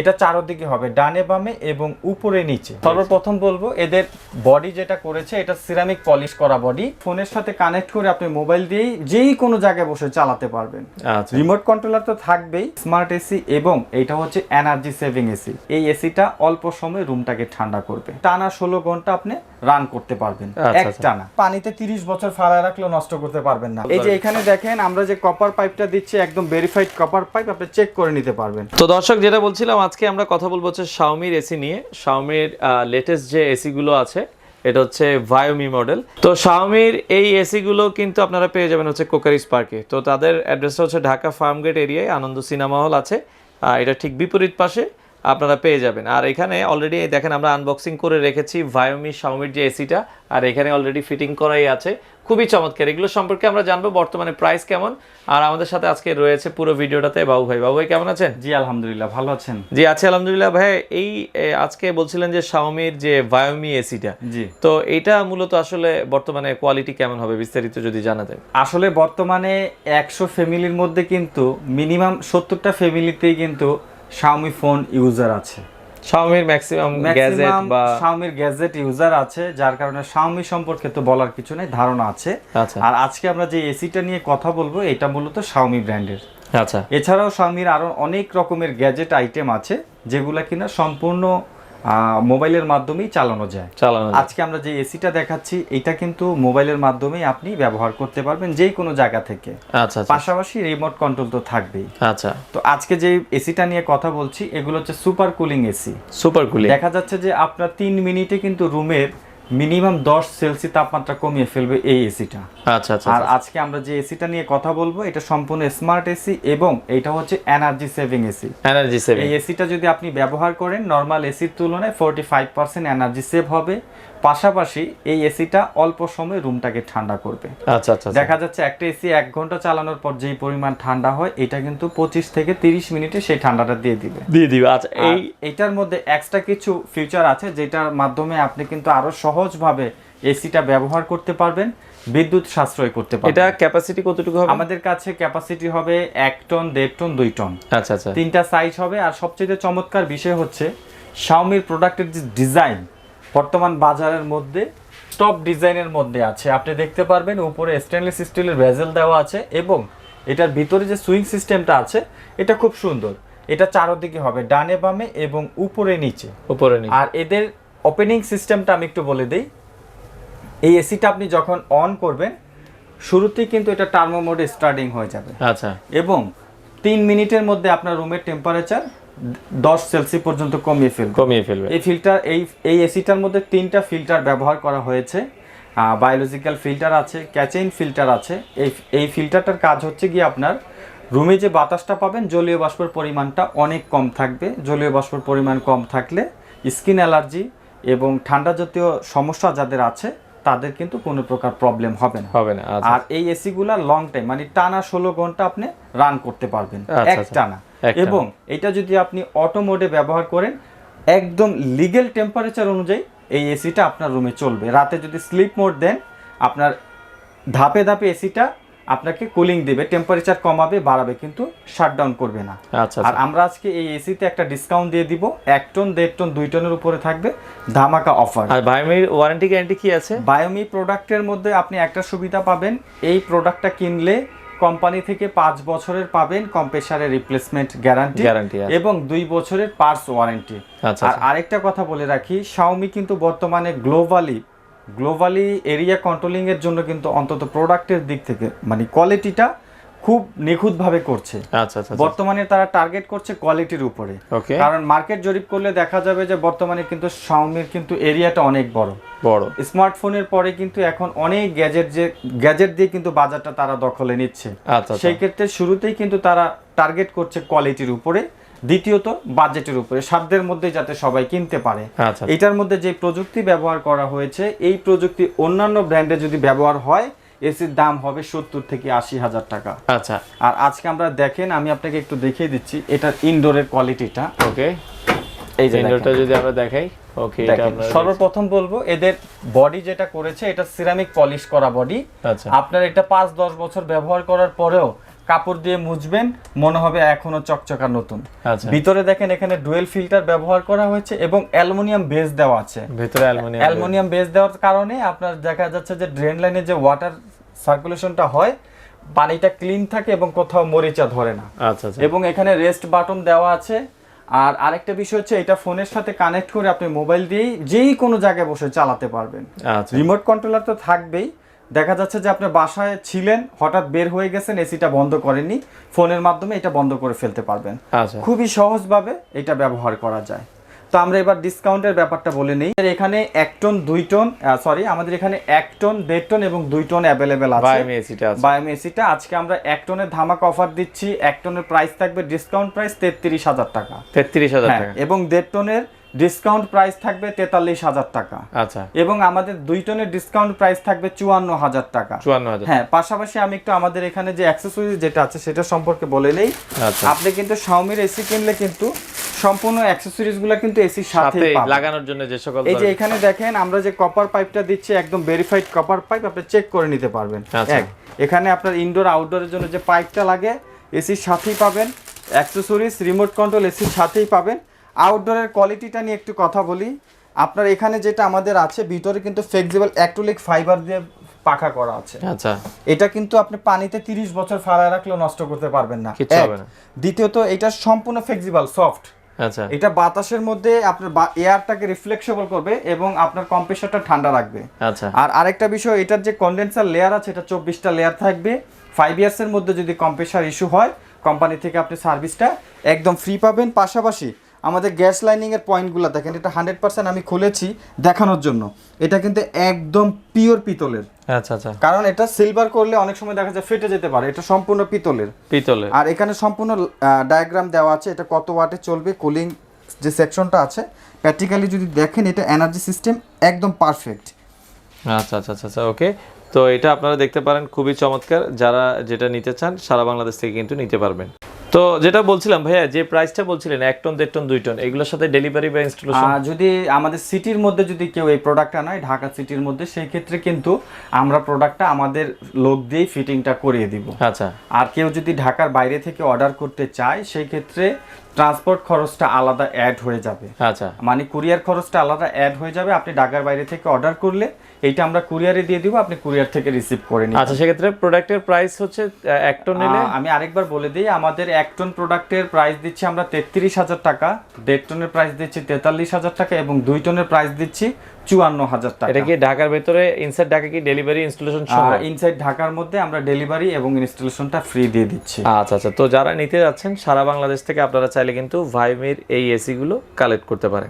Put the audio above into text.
এটা চারোদিকে হবে ডানে বামে এবং উপরে নিচে। সর্বপ্রথম বলব এদের বডি যেটা করেছে এটা সিরামিক পলিশ করা বডি ফোনের সাথে কানেক্ট করে আপনি মোবাইল দিয়েই যেই কোনো জায়গায় বসে চালাতে পারবেন। আচ্ছা। রিমোট কন্ট্রোলার তো থাকবেই স্মার্ট এসি এবং এটা হচ্ছে এনার্জি সেভিং এসি এই এসিটা অল্প সময় রুমটাকে ঠান্ডা করবে। টানা ষোলো ঘণ্টা আপনি রান করতে পারবেন। আচ্ছা, আচ্ছা। পানিতে তিরিশ বছর ফালা রাখলেও নষ্ট করতে পারবেন না। এই যে এখানে দেখেন আমরা যে কপার পাইপটা দিচ্ছি একদম ভেরিফাইড কপার পাইপ আপনি চেক করে নিতে পারবেন। তো দর্শক যেটা বলছিলাম আজকে আমরা কথা বলব হচ্ছে শাওমির এসি নিয়ে। শাওমির লেটেস্ট যে এসি গুলো আছে এটা হচ্ছে ভায়োমি মডেল তো শাওমির এই এসি গুলো কিন্তু আপনারা পেয়ে যাবেন হচ্ছে কোকারিস পার্কে তো তাদের অ্যাড্রেসটা হচ্ছে ঢাকা ফার্মগেট এরিয়ায় আনন্দ সিনেমা হল আছে। আহ, এটা ঠিক বিপরীত পাশে। আপনারা পেয়ে যাবেন। আর এখানে অলরেডি দেখেন আমরা আনবক্সিং করে রেখেছি ভায়োমি শাওমির যে এসিটা আর এখানে অলরেডি ফিটিং করাই আছে। খুবই চমৎকার। এগুলো সম্পর্কে আমরা জানব বর্তমানে প্রাইস কেমন। আর আমাদের সাথে আজকে রয়েছে পুরো ভিডিওটাতে বাবু ভাই। বাবু ভাই কেমন আছেন? জি আলহামদুলিল্লাহ ভালো আছেন? জি আছি আলহামদুলিল্লাহ। ভাই এই আজকে বলছিলেন যে শাওমির যে ভায়োমি এসিটা জি। তো এটা মূলত আসলে বর্তমানে কোয়ালিটি কেমন হবে বিস্তারিত যদি জানা জানাতেন। আসলে বর্তমানে একশো ফ্যামিলির মধ্যে কিন্তু মিনিমাম সত্তরটা ফ্যামিলিতেই কিন্তু শাওমি ফোন ইউজার আছে। শাওমির ম্যাক্সিমাম গ্যাজেট বা শাওমির গ্যাজেট ইউজার আছে যার কারণে শাওমি সম্পর্কে তো বলার কিছু নেই ধারণা আছে। আচ্ছা। আর আজকে আমরা যে এসিটা নিয়ে কথা বলব এটা মূলত শাওমি ব্র্যান্ডের আচ্ছা। এছাড়াও শাওমির আরও অনেক রকমের গ্যাজেট আইটেম আছে যেগুলো কিনা সম্পূর্ণ মোবাইলের মাধ্যমেই চালানো যায়। চালানো আজকে আমরা যে এসিটা দেখাচ্ছি এটা কিন্তু মোবাইলের মাধ্যমেই আপনি ব্যবহার করতে পারবেন যে কোনো জায়গা থেকে। আচ্ছা আচ্ছা। পাশাপাশি রিমোট কন্ট্রোল তো থাকবেই। আচ্ছা। তো আজকে যে এসিটা নিয়ে কথা বলছি এগুলো হচ্ছে super cooling AC. Super cooling দেখা যাচ্ছে যে আপনার তিন মিনিটে কিন্তু রুমের মিনিমাম দশ সেলসি তাপমাত্রা কমিয়ে ফেলবে এই এসিটা আচ্ছা আচ্ছা আর আজকে আমরা যে এসিটা নিয়ে কথা বলব এটা সম্পূর্ণ স্মার্ট এসি এবং এটা হচ্ছে energy saving AC energy saving এই এসিটা যদি আপনি ব্যবহার করেন নর্মাল এসির তুলনায় forty five percent energy save হবে। পাশাপাশি এই এসিটা অল্প সময় রুমটাকে ঠান্ডা করবে। আচ্ছা আচ্ছা আচ্ছা। দেখা যাচ্ছে একটা এসি এক ঘণ্টা চালানোর পর যেই পরিমাণ ঠান্ডা হয় এটা কিন্তু পঁচিশ থেকে তিরিশ মিনিটে সেই ঠান্ডাটা দিয়ে দিবে। দিয়ে দিবে আচ্ছা এই এই এটার মধ্যে এক্সট্রা কিছু ফিউচার আছে যেটার মাধ্যমে আপনি কিন্তু আরও সহজভাবে এসিটা ব্যবহার করতে পারবেন বিদ্যুৎ সাশ্রয় করতে পারবেন। এটা ক্যাপাসিটি কতটুকু হবে? আমাদের কাছে ক্যাপাসিটি হবে এক টন দেড় টন দুই টন আচ্ছা আচ্ছা। তিনটা সাইজ হবে আর সবচেয়ে চমৎকার বিষয় হচ্ছে শাওমির প্রোডাক্টের যে ডিজাইন বর্তমান বাজারের মধ্যে টপ ডিজাইনের মধ্যে আছে। আপনি দেখতে পারবেন উপরে স্টেনলেস স্টিলের ভেজেল দেওয়া আছে এবং এটার ভিতরে যে সুইং সিস্টেমটা আছে এটা খুব সুন্দর। এটা চারদিকে হবে ডানে বামে এবং উপরে নিচে। উপরে নি আর এদের ওপেনিং সিস্টেমটা আমি একটু বলে দিই। এই এসিটা আপনি যখন অন করবেন শুরুতেই কিন্তু এটা টার্মো মোডে স্টার্টিং হয়ে যাবে। আচ্ছা। এবং তিন মিনিটের মধ্যে আপনার রুমের টেম্পারেচার দশ সেলসি পর্যন্ত কমিয়ে ফেলবে। কমিয়ে ফেলবে। এই ফিল্টার এই এই এসিটার মধ্যে তিনটা ফিল্টার ব্যবহার করা হয়েছে। বায়োলজিক্যাল ফিল্টার আছে ক্যাচেইন ফিল্টার আছে। এই এই ফিল্টারটার কাজ হচ্ছে গিয়ে আপনার রুমে যে বাতাসটা পাবেন জলীয় বাষ্পের পরিমাণটা অনেক কম থাকবে। জলীয় বাষ্পের পরিমাণ কম থাকলে স্কিন অ্যালার্জি এবং ঠান্ডা জাতীয় সমস্যা যাদের আছে তাদের কিন্তু কোনো প্রকার প্রবলেম হবে না। হবে না আচ্ছা। আর এই এসি গুলা লং টাইম মানে টানা ষোলো ঘণ্টা আপনি রান করতে পারবেন। আচ্ছা, এক আচ্ছা। এক টানা। এবং এটা যদি আপনি অটো মোডে ব্যবহার করেন একদম লিগেল টেম্পারেচার অনুযায়ী এই এসিটা আপনার রুমে চলবে। রাতে যদি স্লিপ মোড দেন আপনার ধাপে ধাপে এসিটা আপনাকে কুলিং দেবে টেম্পারেচার কমাবে বাড়াবে কিন্তু শাটডাউন করবে না। আচ্ছা আর আমরা আজকে এই এসিতে একটা ডিসকাউন্ট দিয়ে দিব এক টন দেড় টন দুই টনের উপরে থাকবে ধামাকা অফার আর ভাইমির ওয়ারেন্টি গ্যারান্টি কি আছে? বায়োমি প্রোডাক্টের মধ্যে আপনি একটা সুবিধা পাবেন এই প্রোডাক্টটা কিনলে কোম্পানি থেকে পাঁচ বছরের পাবেন কম্প্রেসারের রিপ্লেসমেন্ট গ্যারান্টি গ্যারান্টি এবং দুই বছরের পার্স ওয়ারেন্টি আচ্ছা আর আরেকটা কথা বলে রাখি শাওমি কিন্তু বর্তমানে গ্লোবালি গ্লোবালি এরিয়া কন্ট্রোলিং এর জন্য কিন্তু অন্তত প্রোডাক্টের দিক থেকে মানে কোয়ালিটিটা খুব নিখুঁতভাবে করছে। আচ্ছা আচ্ছা বর্তমানে তারা টার্গেট করছে কোয়ালিটির উপরে। কারণ মার্কেট জরিপ করলে দেখা যাবে যে বর্তমানে কিন্তু শাওমির কিন্তু এরিয়াটা অনেক বড়। বড়। স্মার্টফোনের পরে কিন্তু এখন অনেক গ্যাজেট যে গ্যাজেট দিয়ে কিন্তু বাজারটা তারা দখলে নিচ্ছে। আচ্ছা আচ্ছা। সেই ক্ষেত্রে শুরুতেই কিন্তু তারা টার্গেট করছে কোয়ালিটির উপরে দ্বিতীয়ত বাজেটের উপরে সাধ্যের মধ্যে যাতে সবাই কিনতে পারে। আচ্ছা এটার মধ্যে যে প্রযুক্তি ব্যবহার করা হয়েছে এই প্রযুক্তি অন্যান্য ব্র্যান্ডে যদি ব্যবহার হয় এসির দাম হবে সত্তর থেকে আশি হাজার টাকা। আচ্ছা। আর আজকে আমরা দেখেন আমি আপনাকে একটু দেখিয়ে দিচ্ছি এটার ইনডোরের কোয়ালিটিটা ওকে। এই যে ইনডোরটা। যদি আমরা দেখাই ওকে এটা সর্বপ্রথম বলব এদের বডি যেটা করেছে এটা সিরামিক পলিশ করা বডি আচ্ছা। আপনার এটা পাঁচ দশ বছর ব্যবহার করার পরেও কাপড় দিয়ে মুছবেন মনে হবে এখনও চকচকা নতুন। আচ্ছা। ভিতরে দেখেন এখানে ডুয়েল ফিল্টার ব্যবহার করা হয়েছে এবং অ্যালুমিনিয়াম বেস দেওয়া আছে। ভিতরে অ্যালুমিনিয়াম অ্যালুমিনিয়াম বেস দেওয়ার কারণে আপনার দেখা যাচ্ছে যে ড্রেন লাইনে যে ওয়াটার সার্কুলেশনটা হয় পানিটা ক্লিন থাকে এবং কোথাও মরিচা ধরে না। আচ্ছা আচ্ছা। এবং এখানে রেস্ট বাটন দেওয়া আছে। আর আরেকটা বিষয় হচ্ছে এটা ফোনের সাথে কানেক্ট করে আপনি মোবাইল দিয়েই যেই কোনো জায়গায় বসে চালাতে পারবেন। আচ্ছা। রিমোট কন্ট্রোলার তো থাকবেই। দেখা যাচ্ছে যে আপনি বাসায় ছিলেন হঠাৎ বের হয়ে গেছেন এসিটা বন্ধ করেননি ফোনের মাধ্যমে এটা বন্ধ করে ফেলতে পারবেন। আচ্ছা। খুবই সহজভাবে এটা ব্যবহার করা যায়। তো আমরা এবার ডিসকাউন্টের ব্যাপারটা বলে নেই। এখানে এক টন দুই টন সরি আমাদের এখানে এক টন দেড় টন এবং দুই টন অ্যাভেলেবেল আছে। বায়োমি এসিটা আজকে আমরা এক টনের ধামাক অফার দিচ্ছি। এক টনের প্রাইস থাকবে ডিসকাউন্ট প্রাইস তেত্রিশ হাজার টাকা। তেত্রিশ হাজার হ্যাঁ, টাকা। এবং দেড় টনের ডিসকাউন্ট প্রাইস থাকবে তেতাল্লিশ হাজার টাকা। আচ্ছা। এবং আমাদের দুই টনের ডিসকাউন্ট প্রাইস থাকবে চুয়ান্ন হাজার টাকা। চুয়ান্ন হাজার হ্যাঁ পাশাপাশি আমি একটু আমাদের এখানে যে অ্যাক্সেসরিজ যেটা আছে সেটা সম্পর্কে বলে নেই। আচ্ছা। আপনি কিন্তু শাওমির এসি কিনলে কিন্তু সম্পূর্ণ অ্যাক্সেসরিজগুলো কিন্তু এসির সাথে লাগানোর জন্য যে সকল এই যে এখানে দেখেন আমরা যে কপার পাইপটা দিচ্ছি একদম ভেরিফাইড কপার পাইপ আপনি চেক করে নিতে পারবেন। আচ্ছা। এক এখানে আপনার ইনডোর আউটডোরের জন্য যে পাইপটা লাগে এসির সাথেই পাবেন। অ্যাক্সেসরিজ রিমোট কন্ট্রোল এসির সাথেই পাবেন। আউটডোরের কোয়ালিটিটা নিয়ে একটু কথা বলি। আপনার এখানে যেটা আমাদের আছে ভিতরে কিন্তু ফ্লেক্সিবল অ্যাক্টোলিক ফাইবার দিয়ে পাকা করা আছে। আচ্ছা। এটা কিন্তু আপনি পানিতে 30 বছর ফালায় রাখলেও নষ্ট করতে পারবেন না। দ্বিতীয়ত এটা সম্পূর্ণ ফ্লেক্সিবল সফট আচ্ছা। এটা বাতাসের মধ্যে আপনার এয়ারটাকে রিফ্লেক্সিবল করবে এবং আপনার কম্প্রেসারটা ঠান্ডা রাখবে। আচ্ছা। আর আরেকটা বিষয় এটার যে কন্ডেন্সার লেয়ার আছে এটা চব্বিশটা লেয়ার থাকবে। ফাইভ ইয়ার্সের মধ্যে যদি কম্প্রেসার ইস্যু হয় কোম্পানি থেকে আপনি সার্ভিসটা একদম ফ্রি পাবেন। পাশাপাশি আমাদের গ্যাস লাইনিং এর পয়েন্টগুলো দেখেন এটা হান্ড্রেড পার্সেন্ট আমি খুলেছি দেখানোর জন্য। এটা কিন্তু একদম পিওর পিতলের। আচ্ছা আচ্ছা। কারণ এটা সিলভার করলে অনেক সময় দেখা যায় ফেটে যেতে পারে এটা সম্পূর্ণ পিতলের। পিতলের। আর এখানে সম্পূর্ণ ডায়াগ্রাম দেওয়া আছে এটা কত ওয়াটে চলবে কুলিং যে সেকশনটা আছে। প্র্যাকটিক্যালি যদি দেখেন এটা এনার্জি সিস্টেম একদম পারফেক্ট আচ্ছা আচ্ছা আচ্ছা আচ্ছা ওকে তো এটা আপনারা দেখতে পারেন খুবই চমৎকার। যারা যেটা নিতে চান সারা বাংলাদেশ থেকে কিন্তু নিতে পারবেন। তো যেটা বলছিলাম ভাইয়া যে প্রাইসটা বলছিলেন এক টন দেড় টন দুই টন এগুলোর সাথে ডেলিভারি বা ইনস্টলেশন যদি আমাদের সিটির মধ্যে যদি কেউ এই প্রোডাক্টটা নেয় ঢাকা সিটির মধ্যে সেই ক্ষেত্রে কিন্তু আমরা প্রোডাক্টটা আমাদের লোক দিয়েই ফিটিংটা করিয়ে দিব। আচ্ছা। আর কেউ যদি ঢাকার বাইরে থেকে অর্ডার করতে চায় সেই ক্ষেত্রে ট্রান্সপোর্ট খরচটা আলাদা অ্যাড হয়ে যাবে। আচ্ছা। মানে কুরিয়ার খরচটা আলাদা অ্যাড হয়ে যাবে। আপনি ঢাকার বাইরে থেকে অর্ডার করলে এইটা আমরা কুরিয়ারে দিয়ে দিব আপনি কুরিয়ার থেকে রিসিভ করে নিন আচ্ছা সেক্ষেত্রে প্রোডাক্টের প্রাইস হচ্ছে এক টন নিলে? আমি আরেকবার বলে দিই আমাদের এক টন প্রোডাক্টের প্রাইস দিচ্ছি আমরা তেত্রিশ হাজার টাকা দেড় টনের প্রাইস দিচ্ছি তেতাল্লিশ হাজার টাকা এবং দুই টনের প্রাইস দিচ্ছি চুয়ান্ন হাজার টাকা। এটা কি ঢাকার ভেতরে ইনসাইড ঢাকা কি ডেলিভারি ইনস্টলেশন ইনসাইড ঢাকার মধ্যে আমরা ডেলিভারি এবং ইনস্টলেশনটা ফ্রি দিয়ে দিচ্ছি। আচ্ছা আচ্ছা তো যারা নিতে যাচ্ছেন সারা বাংলাদেশ থেকে আপনারা চাইলে কিন্তু ভাইমির এই এসি গুলো কালেক্ট করতে পারেন।